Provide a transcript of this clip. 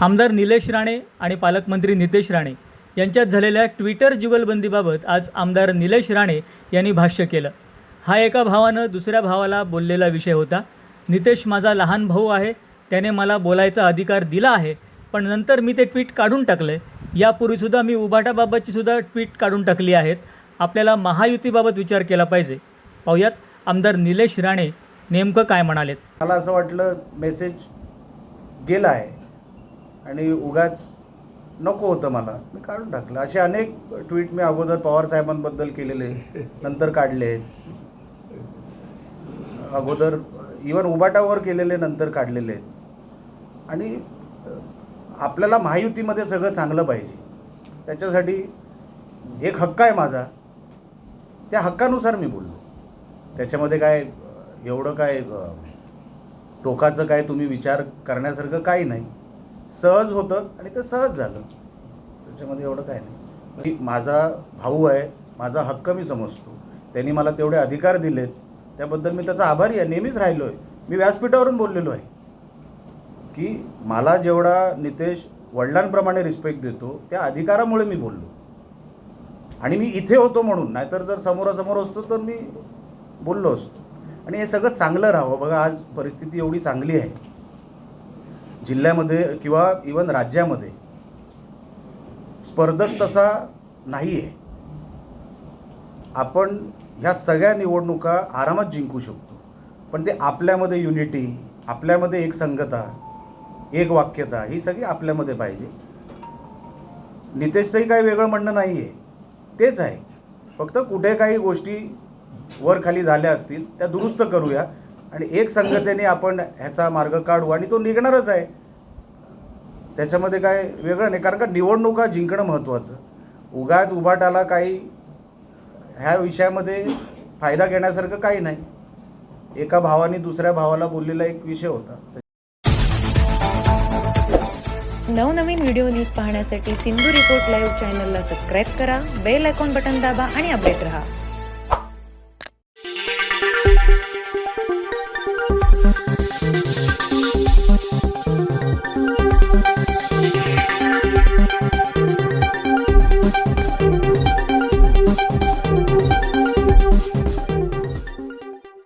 आमदार निलेश राणे आणि पालकमंत्री नितेश राणे यांच्यात झालेल्या ट्विटर जुगलबंदीबाबत आज आमदार निलेश राणे यांनी भाष्य केलं. हा एका भावानं दुसऱ्या भावाला बोललेला विषय होता. नितेश माझा लहान भाऊ आहे त्याने मला बोलायचा अधिकार दिला आहे पण नंतर मी ते ट्विट काढून टाकले यापूर्वीसुद्धा मी उभाटाबाबतचीसुद्धा ट्विट काढून टाकली आहेत. आपल्याला महायुतीबाबत विचार केला पाहिजे. पाहुयात आमदार निलेश राणे नेमकं काय म्हणालेत. मला असं वाटलं मेसेज गेला आहे. आणि उगाच नको होतं मला. मी काढून टाकलं. असे अनेक ट्विट मी अगोदर पवार साहेबांबद्दल केलेले नंतर काढले. अगोदर इवन उबाटावर केलेले नंतर काढलेले. आहेत आणि आपल्याला महायुतीमध्ये सगळं चांगलं पाहिजे. त्याच्यासाठी एक हक्क आहे माझा. त्या हक्कानुसार मी बोललो. त्याच्यामध्ये काय एवढं काय टोकाचं काय तुम्ही विचार करण्यासारखं काही नाही. सहज होतं आणि ते सहज झालं. त्याच्यामध्ये एवढं काय नाही. की माझा भाऊ आहे माझा हक्क मी समजतो. त्यांनी मला तेवढे अधिकार दिलेत. त्याबद्दल मी त्याचा आभारी आहे. नेहमीच राहिलो आहे मी व्यासपीठावरून बोललेलो आहे. की मला जेवढा नितेश वडिलांप्रमाणे रिस्पेक्ट देतो त्या अधिकारामुळे मी बोललो. आणि मी इथे होतो म्हणून. नाहीतर जर समोरासमोर असतो तर मी बोललो असतो. आणि हे सगळं चांगलं राहावं. बघा आज परिस्थिती एवढी चांगली आहे. जिल्ह्यामध्ये किंवा इवन राज्यामध्ये स्पर्धक तसा नाही आहे आपण ह्या सगळ्या निवडणुका आरामात जिंकू शकतो. पण ते आपल्यामध्ये युनिटी आपल्यामध्ये एक संगता एक वाक्यता ही सगळी आपल्यामध्ये पाहिजे. नितेशचंही काही वेगळं म्हणणं नाही आहे तेच आहे. फक्त कुठे काही गोष्टी वर खाली झाल्या असतील त्या दुरुस्त करूया. आणि एक संगतेने आपण ह्याचा मार्ग काढू आणि तो निघणारच आहे. त्याच्यामध्ये काय वेगळं नाही कारण का निवडणुका जिंकणं महत्त्वाचं. उगाच उभाटाला काही ह्या विषयामध्ये फायदा घेण्यासारखं काही नाही. एका भावाने दुसऱ्या भावाला बोललेला एक विषय होता. नवनवीन व्हिडिओ न्यूज पाहण्यासाठी सिंधू रिपोर्ट लाईव्ह चॅनलला सबस्क्राईब करा बेल आयकॉन बटन दाबा आणि अपडेट रहा.